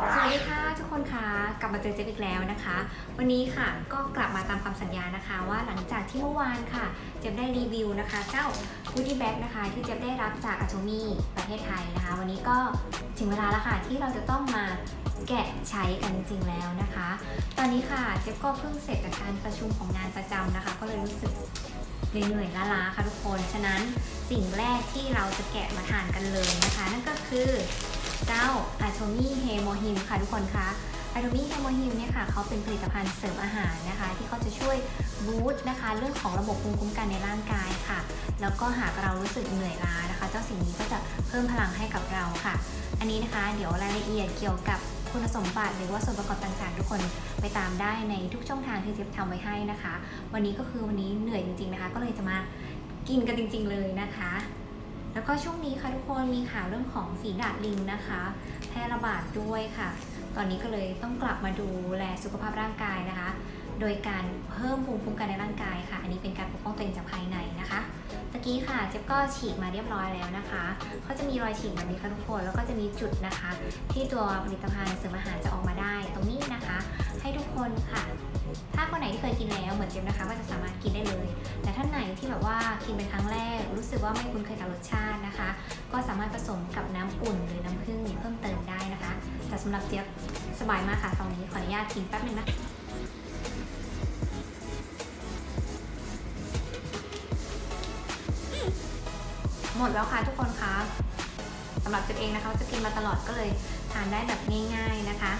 สวัสดีค่ะทุกคนคะกลับมาเจอเจ๊อีกแล้วนะคะ วันนี้ค่ะก็กลับมาตามคำสัญญานะคะ ว่าหลังจากที่เมื่อวานค่ะ เจ๊ได้รีวิวนะคะ เจ้า Goodie Bag นะคะ ที่เจ๊ได้รับจาก a t o m y ประเทศไทยนะคะ วันนี้ก็ถึงเวลาแล้วค่ะที่เราจะต้องมาแกะใช้กันจริงๆแล้วนะคะ ตอนนี้ค่ะเจ๊ก็เพิ่งเสร็จจากการประชุมของงานประจำนะคะ ก็เลยรู้สึกเหนื่อยๆล้าๆค่ะทุกคน ฉะนั้นสิ่งแรกที่เราจะแกะมาทานกันเลยนะคะ นั่นก็คือ เจ้าอาโทมี่เฮโมฮิมค่ะทุกคนคะอาโทมี่เฮโมฮิมเนี่ยค่ะเขาเป็นผลิตภัณฑ์เสริมอาหารนะคะ ที่เขาจะช่วยบูสต์นะคะ เรื่องของระบบภูมิคุ้มกันในร่างกายค่ะ แล้วก็หากเรารู้สึกเหนื่อยล้านะคะ เจ้าสิ่งนี้ก็จะเพิ่มพลังให้กับเราค่ะ อันนี้นะคะ เดี๋ยวรายละเอียดเกี่ยวกับคุณสมบัติหรือว่าส่วนประกอบต่างๆ ทุกคนไปตามได้ในทุกช่องทางที่เจ๊ทำไว้ให้นะคะ วันนี้ก็คือวันนี้เหนื่อยจริงๆนะคะ ก็เลยจะมากินกันจริง ๆ เลยนะคะ แล้วก็ช่วงนี้ค่ะทุกคนมีข่าวเรื่องของฝีดาดลิงนะคะ แพร่ระบาดด้วยค่ะ ตอนนี้ก็เลยต้องกลับมาดูแลสุขภาพร่างกายนะคะ โดยการเพิ่มภูมิคุ้มกันในร่างกายค่ะ อันนี้เป็นการ ปกป้องจากภายในนะคะตะกี้ค่ะเจ๊บก็ฉีดมาเรียบร้อยแล้วนะคะเขาจะมีรอยฉีดแบบนี้ค่ะทุกคนแล้วก็จะมีจุดนะคะ ที่ตัวผลิตภัณฑ์เสริมอาหารจะออกมาได้ตรงนี้นะคะ ให้ทุกคนค่ะ ถ้าคนไหนที่เคยกินแล้วเหมือนเจ๊บนะคะ ก็จะสามารถกินได้เลย แต่ท่านไหนที่แบบว่ากินเป็นครั้งแรก รู้สึกว่าไม่คุ้นเคยกับรสชาตินะคะ ก็สามารถผสมกับน้ำอุ่นหรือน้ำผึ้งเพิ่มเติมได้นะคะแต่สำหรับเจ๊บสบายมากค่ะตอนนี้ขออนุญาตกินแป๊บหนึงนะ หมดแล้วค่ะทุกคนคะสำหรับจิบเองนะคะจะกินมาตลอดก็เลยทานได้แบบง่ายๆนะคะ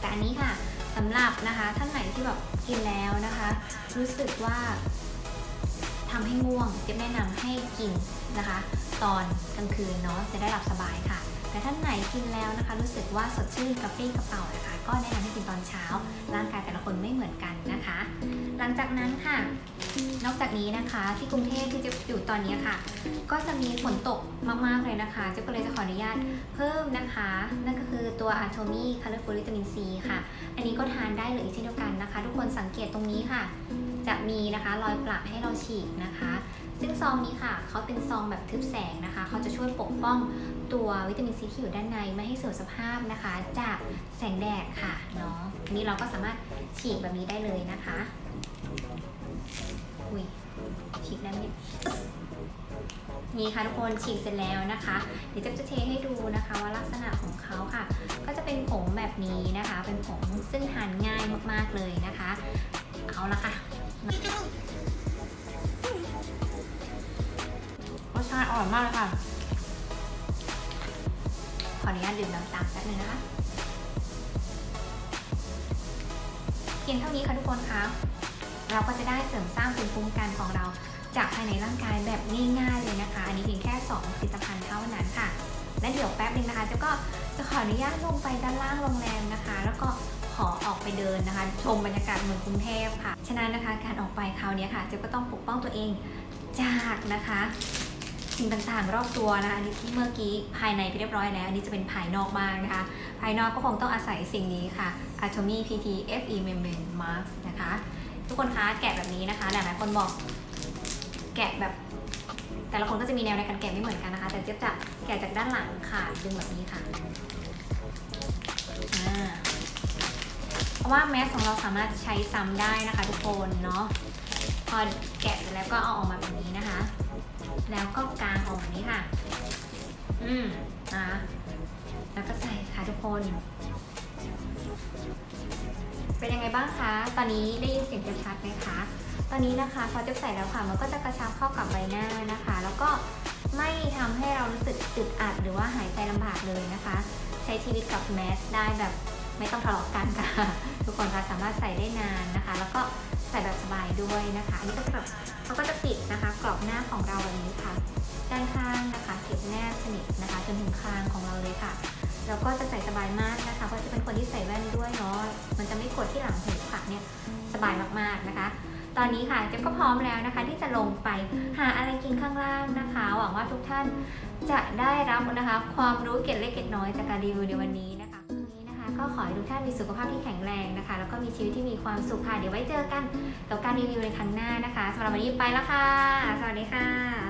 แต่อันนี้ค่ะสำหรับนะคะท่านไหนที่แบบกินแล้วนะคะ รู้สึกว่าทำให้ง่วงจ๊แนะนำให้กินนะคะ ตอนกลางคืนเนาะจะได้หลับสบายค่ะ แต่ท่านไหนกินแล้วนะคะ รู้สึกว่าสดชื่นกระปรี้กระเป๋านะคะ ก็แนะนำให้กินตอนเช้า ร่างกายแต่ละคนไม่เหมือนกันนะคะ หลังจากนั้นค่ะ นอกจากนี้นะคะที่กรุงเทพที่จะอยู่ตอนนี้ค่ะ ก็จะมีฝนตกมากๆเลยนะคะเจ๊ก็เลยจะขออนุญาตเพิ่มนะคะ นั่นก็คือตัว a t o m y Colorful Vitamin C ค่ะ อันนี้ก็ทานได้เลยเช่นเดียวกันนะคะ ทุกคนสังเกตตรงนี้ค่ะ จะมีนะคะรอยประให้เราฉีกนะคะซึ่งซองนี้ค่ะเขาเป็นซองแบบทึบแสงนะคะ เขาจะช่วยปกป้องตัววิตามินซีที่อยู่ด้านในไม่ให้เสื่อมสภาพนะคะ จากแสงแดดค่ะเนาะนี้เราก็สามารถฉีกแบบนี้ได้เลยนะคะ อุ้ยฉีกได้ไหมเนี่ยนี่ค่ะทุกคนฉีกเสร็จแล้วนะคะ เดี๋ยวจะจะเทให้ดูนะคะว่าลักษณะของเขาค่ะ ก็จะเป็นผงแบบนี้นะคะ เป็นผงซึ่งทานง่ายมากๆเลยนะคะ เอาละค่ะรสชาติอร่อยมากเลยค่ะ ขออนุญาตดื่มน้ำตามแป๊บนึงนะคะ พียงเท่านี้ค่ะทุกคนคะเราก็จะได้เสริมสร้างภูมิคุ้มกันของเรา จากภายในร่างกายแบบง่ายๆเลยนะคะ อันนี้เพียงแค่2ผลิตภัณฑ์เท่านั้นค่ะ และเดี๋ยวแป๊บนึงนะคะเจะก็จะขออนุญาตลงไปด้านล่างโรงแรมนะคะ แล้วก็ขอออกไปเดินนะคะ ชมบรรยากาศเมืองกรุงเทพค่ะ ฉะนั้นนะคะการออกไปคราวนี้ค่ะเจ๊ก็ต้องปกป้องตัวเองจากนะคะ สิ่งต่างๆ รอบตัวนะคะอันนี้ที่เมื่อกี้ภายในไปเรียบร้อยแล้ว อันนี้จะเป็นภายนอกบ้างนะคะ ภายนอกก็คงต้องอาศัยสิ่งนี้ค่ะ Atomy PT FE Membrane Mask นะคะ ทุกคนคะแกะแบบนี้นะคะหลายๆคนบอกแกะแบบ แต่ละคนก็จะมีแนวในการแกะไม่เหมือนกันนะคะ แต่เจ๊ยบจะแกะจากด้านหลังค่ะดึงแบบนี้ค่ะเพราะว่าแมสของเราสามารถใช้ซ้ำได้นะคะ ทุกคนเนาะพอแกะเสร็จแล้วก็เอาออกมาแบบนี้นะคะ แล้วก็กางออกแบบนี้ค่ะ อืมนะแล้วก็ใส่ค่ะทุกคน เป็นยังไงบ้างคะ ตอนนี้ได้ยินเสียงชับไหมคะ ตอนนี้นะคะพอจะใส่แล้วค่ะ มันก็จะกระชับเข้ากับใบหน้านะคะ แล้วก็ไม่ทำให้เรารู้สึกอึดอัดหรือว่าหายใจลำบากเลยนะคะ ใช้ชีวิตกับแมสได้แบบไม่ต้องทะเลาะกันค่ะ ทุกคนคะสามารถใส่ได้นานนะคะ แล้วก็ ใส่แบบสบายด้วยนะคะ อันนี้ก็จะแบบเขาก็จะปิดนะคะ กรอบหน้าของเราแบบนี้ค่ะ ด้านข้างนะคะเก็บแนบสนิทนะคะจนถึงคางของเราเลยค่ะ แล้วก็จะใส่สบายมากนะคะ เพราะจะเป็นคนที่ใส่แว่นด้วยเนาะ มันจะไม่กดที่หลังหูค่ะเนี่ยสบายมากๆนะคะตอนนี้ค่ะเจ๊ก็พร้อมแล้วนะคะ ที่จะลงไปหาอะไรกินข้างล่างนะคะ หวังว่าทุกท่านจะได้รับนะคะ ความรู้เก็ดเล็กเก็ดน้อยจากการรีวิวในวันนี้นะคะ ก็ขอให้ทุกท่านมีสุขภาพที่แข็งแรงนะคะ แล้วก็มีชีวิตที่มีความสุขค่ะ เดี๋ยวไว้เจอกันกับการรีวิวในครั้งหน้านะคะสำหรับวันนี้ไปแล้วค่ะ สวัสดีค่ะ